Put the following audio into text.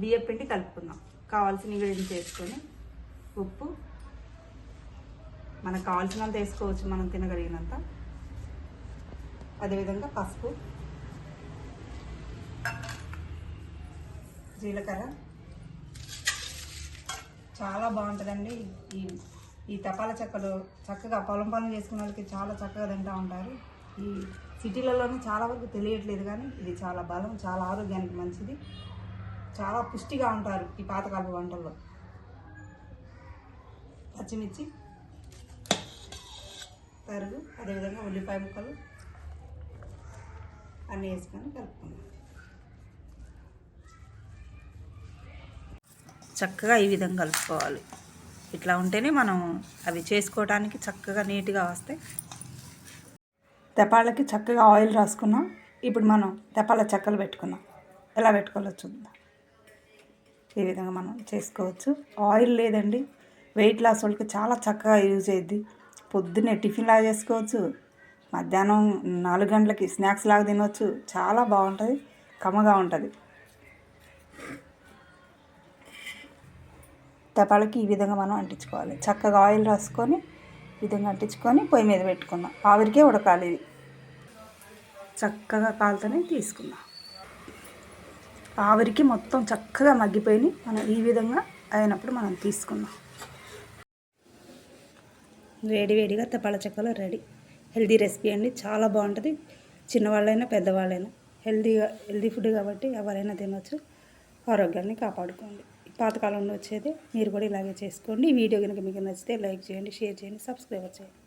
బియ్యం పిండి కలుపుకుందాం. కావాల్సిన ఇంగ్రీడియంట్స్ వేసుకొని ఉప్పు మనకు కావాల్సినంత వేసుకోవచ్చు మనం తినగలిగినంత. అదేవిధంగా పసుపు జీలకర్ర. చాలా బాగుంటుందండి. ఈ ఈ తపాల చెక్కలు చక్కగా పొలం పనులు చేసుకున్న వాళ్ళకి చాలా చక్కగా తింటూ ఉంటారు. ఈ సిటీలలోనే చాలా వరకు తెలియట్లేదు కానీ ఇది చాలా బలం చాలా ఆరోగ్యానికి మంచిది. చాలా పుష్టిగా ఉంటారు ఈ పాతకాలపు వంటల్లో. పచ్చిమిర్చి తరుగు అదేవిధంగా ఉల్లిపాయ ముక్కలు అన్నీ వేసుకొని కలుపుకుందాం. చక్కగా ఈ విధంగా కలుపుకోవాలి. ఇట్లా ఉంటేనే మనం అవి చేసుకోవడానికి చక్కగా నీట్గా వస్తాయి తెపాళ్ళకి చక్కగా ఆయిల్ రాసుకున్నాం. ఇప్పుడు మనం తెపాల చెక్కలు పెట్టుకున్నాం ఎలా పెట్టుకోవాలో చూద్దాం. ఈ విధంగా మనం చేసుకోవచ్చు. ఆయిల్ లేదండి. వెయిట్ లాస్ వాళ్ళకి చాలా చక్కగా యూజ్ అయ్యిద్ది పొద్దున్నే టిఫిన్ లాగా చేసుకోవచ్చు. మధ్యాహ్నం నాలుగు గంటలకి స్నాక్స్ లాగా తినవచ్చు చాలా బాగుంటుంది. కమ్మగా ఉంటుంది. తపాలకి ఈ విధంగా మనం అంటించుకోవాలి. చక్కగా ఆయిల్ రాసుకొని ఈ విధంగా అంటించుకొని పొయ్యి మీద పెట్టుకుందాం. ఆవిరికే ఉడకాలి ఇది. చక్కగా కాలుతోనే తీసుకుందాం. ఆవిరికి మొత్తం చక్కగా మగ్గిపోయి మనం ఈ విధంగా అయినప్పుడు మనం తీసుకుందాం. వేడి వేడిగా తెపాల చెక్కలు రెడీ. హెల్దీ రెసిపీ అండి. చాలా బాగుంటుంది. చిన్నవాళ్ళైనా పెద్దవాళ్ళైనా. హెల్దీగా హెల్దీ ఫుడ్ కాబట్టి ఎవరైనా తినవచ్చు ఆరోగ్యాన్ని కాపాడుకోండి. పాతకాలంలో వచ్చేది మీరు కూడా ఇలాగే చేసుకోండి. ఈ వీడియో కనుక మీకు నచ్చితే లైక్ చేయండి షేర్ చేయండి సబ్స్క్రైబ్ చేయండి.